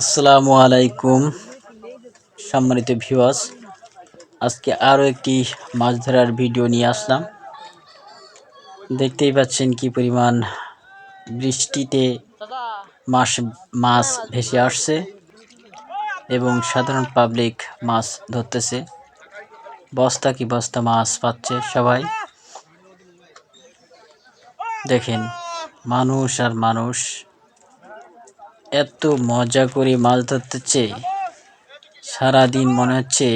আসসালামু আলাইকুম, সম্মানিত ভিউয়ার্স। আজকে আরও একটি মাছ ধরার ভিডিও নিয়ে আসলাম। দেখতেই পাচ্ছেন কি পরিমাণ বৃষ্টিতে মাছ মাছ ভেসে আসছে এবং সাধারণ পাবলিক মাছ ধরতেছে। বস্তা কি বস্তা মাছ পাচ্ছে সবাই। দেখেন, মানুষ আর মানুষ। এত মজা করে মাছ ধরতেছে সারাদিন মনে হচ্ছে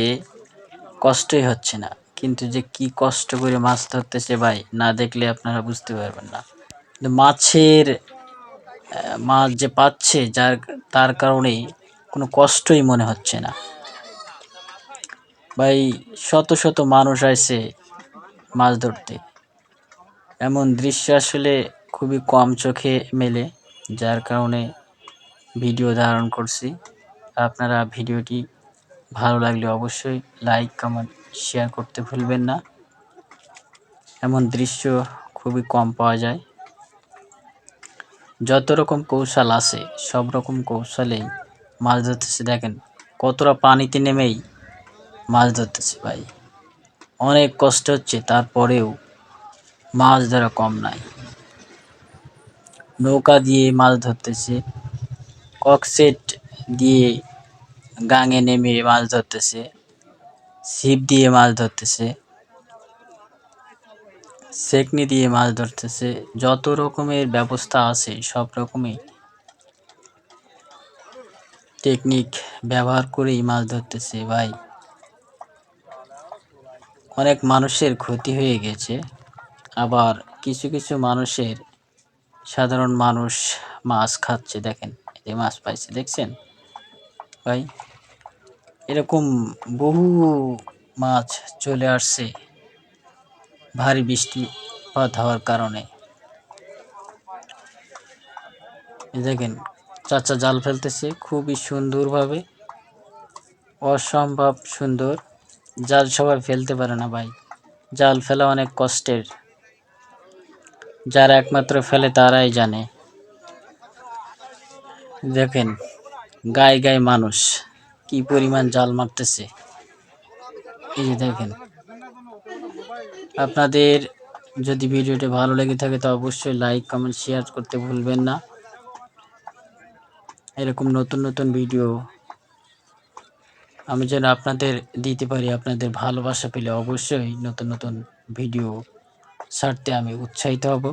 কষ্টই হচ্ছে না। কিন্তু যে কি কষ্ট করে মাছ ধরতেছে ভাই, না দেখলে আপনারা বুঝতে পারবেন না। মাছের মাছ যে পাচ্ছে, যার, তার কারণে কোনো কষ্টই মনে হচ্ছে না। ভাই, শত শত মানুষ আসে মাছ ধরতে। এমন দৃশ্য আসলে খুবই কম চোখে মেলে, যার কারণে ভিডিও ধারণ করছি। আপনারা ভিডিওটি ভালো লাগলে অবশ্যই লাইক কমেন্ট শেয়ার করতে ভুলবেন না। এমন দৃশ্য খুবই কম পাওয়া যায়। যত রকম কৌশল আছে, সব রকম কৌশলেই মাছ ধরতেছে। দেখেন, কতটা পানিতে নেমেই মাছ ধরতেছে ভাই। অনেক কষ্ট হচ্ছে, তারপরেও মাছ ধরা কম নাই। নৌকা দিয়ে মাছ ধরতেছে। ককসেট দিয়ে গাঙে নেমে মাছ ধরতেছে, ছিপ দিয়ে মাছ ধরতেছে, সেকনি দিয়ে মাছ ধরতেছে, যত রকমের ব্যবস্থা আছে সব রকমই টেকনিক ব্যবহার করেই মাছ ধরতেছে ভাই। অনেক মানুষের ক্ষতি হয়ে গেছে, আবার কিছু কিছু মানুষের সাধারণ মানুষ মাছ খাচ্ছে দেখেন। যে মাছ পাইছে, দেখছেন? ভাই, এরকম বহু মাছ চলে আসছে। ভারী বৃষ্টিপাত হওয়ার কারণে। দেখেন, চাচা জাল ফেলতেছে খুবই সুন্দরভাবে। অসম্ভব সুন্দর। জাল সবাই ফেলতে পারে না ভাই। জাল ফেলা অনেক কষ্টের। যারা একমাত্র ফেলে তারাই জানে। দেখেন, গায়ে গায়ে মানুষ, কি পরিমাণ জাল মারতেছে। এই যে দেখেন, আপনাদের যদি ভিডিওটি ভালো লেগে থাকে, তো অবশ্যই লাইক কমেন্ট শেয়ার করতে ভুলবেন না। এরকম নতুন নতুন ভিডিও আমি যেন আপনাদের দিতে পারি, আপনাদের ভালোবাসা পেলে অবশ্যই নতুন নতুন ভিডিও ছাড়তে আমি উৎসাহিত হব।